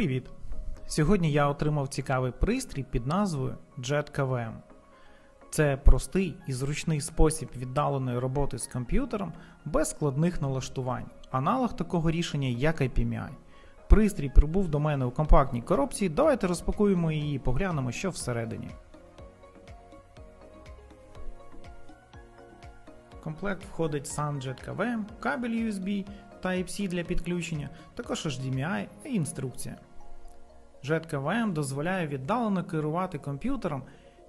Привіт! Сьогодні я отримав цікавий пристрій під назвою Jet KVM. Це простий і зручний спосіб віддаленої роботи з комп'ютером без складних налаштувань, аналог такого рішення як IPMI. Пристрій прибув до мене у компактній коробці. Давайте розпакуємо її і поглянемо, що всередині. В комплект входить сам Jet KVM, кабель USB, Type-C для підключення, також HDMI і інструкція. Jet KVM дозволяє віддалено керувати комп'ютером,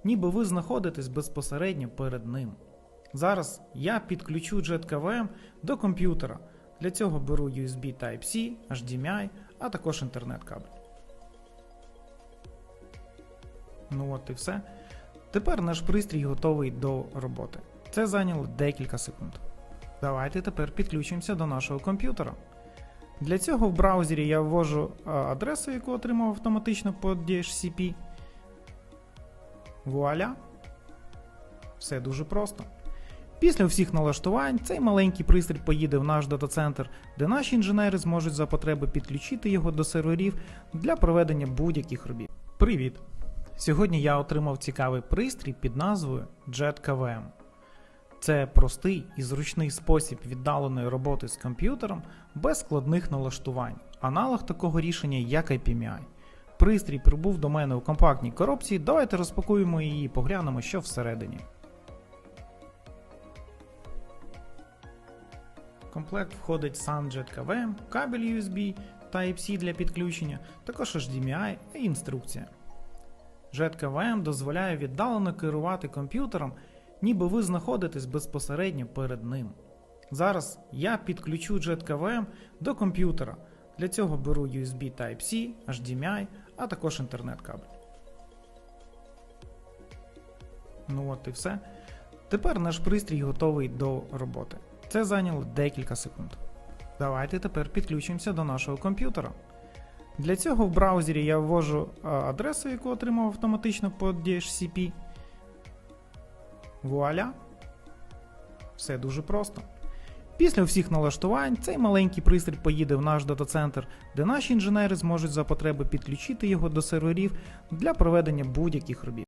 ніби ви знаходитесь безпосередньо перед ним. Зараз я підключу Jet KVM до комп'ютера. Для цього беру USB Type-C, HDMI, а також інтернет-кабель. Ну от і все. Тепер наш пристрій готовий до роботи. Це зайняло декілька секунд. Давайте тепер підключимося до нашого комп'ютера. Для цього в браузері я ввожу адресу, яку отримав автоматично по DHCP. Вуаля. Все дуже просто. Після всіх налаштувань цей маленький пристрій поїде в наш дата-центр, де наші інженери зможуть за потреби підключити його до серверів для проведення будь-яких робіт. Привіт! Сьогодні я отримав цікавий пристрій під назвою Jet KVM. Це простий і зручний спосіб віддаленої роботи з комп'ютером без складних налаштувань, аналог такого рішення як IPMI. Пристрій прибув до мене у компактній коробці. Давайте розпакуємо її і поглянемо, що всередині. В комплект входить сам Jet KVM, кабель USB, Type-C для підключення, також HDMI і інструкція. Jet KVM дозволяє віддалено керувати комп'ютером, ніби ви знаходитесь безпосередньо перед ним. Зараз я підключу Jet KVM до комп'ютера. Для цього беру USB Type-C, HDMI, а також інтернет-кабель. Ну от і все. Тепер наш пристрій готовий до роботи. Це зайняло декілька секунд. Давайте тепер підключимося до нашого комп'ютера. Для цього в браузері я ввожу адресу, яку отримав автоматично по DHCP. Вуаля. Все дуже просто. Після всіх налаштувань цей маленький пристрій поїде в наш дата-центр, де наші інженери зможуть за потреби підключити його до серверів для проведення будь-яких робіт.